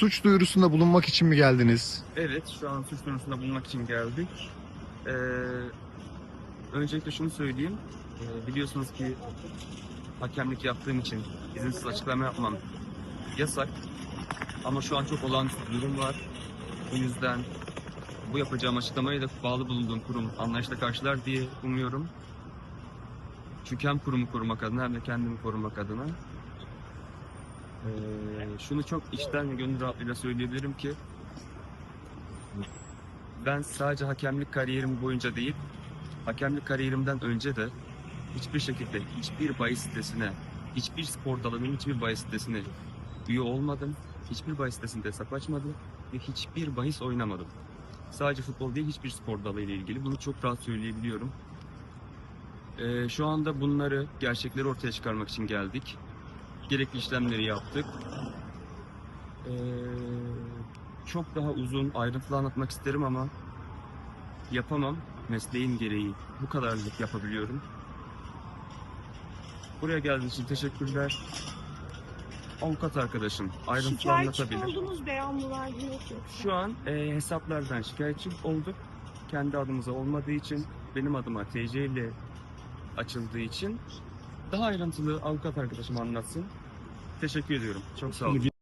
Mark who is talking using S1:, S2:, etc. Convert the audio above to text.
S1: Suç duyurusunda bulunmak için mi geldiniz?
S2: Evet, şu an suç duyurusunda bulunmak için geldik. Ee, öncelikle şunu söyleyeyim. Ee, biliyorsunuz ki hakemlik yaptığım için izinsiz açıklama yapmam yasak. Ama şu an çok olağanüstü bir durum var. Bu yüzden bu yapacağım açıklamayı da bağlı bulunduğum kurum anlayışla karşılar diye umuyorum. Çünkü hem kurumu korumak adına hem de kendimi korumak adına. Ee, şunu çok içten ve gönül rahatlığıyla söyleyebilirim ki ben sadece hakemlik kariyerim boyunca değil, hakemlik kariyerimden önce de hiçbir şekilde hiçbir bahis sitesine, hiçbir spor dalının hiçbir bahis sitesine üye olmadım. Hiçbir bahis sitesinde hesap açmadım ve hiçbir bahis oynamadım. Sadece futbol değil hiçbir spor dalı ile ilgili bunu çok rahat söyleyebiliyorum. Ee, şu anda bunları, gerçekleri ortaya çıkarmak için geldik. Gerekli işlemleri yaptık. Ee, çok daha uzun, ayrıntılı anlatmak isterim ama yapamam. Mesleğim gereği bu kadarlık yapabiliyorum. Buraya geldiğiniz için teşekkürler. Avukat arkadaşım ayrıntılı
S3: Şikayetçi
S2: anlatabilir.
S3: oldunuz beyanlılar yok yoksa.
S2: Şu an e, hesaplardan şikayetçi olduk. Kendi adımıza olmadığı için, benim adıma TC ile açıldığı için daha ayrıntılı avukat arkadaşım anlatsın. Teşekkür ediyorum. Çok sağ olun.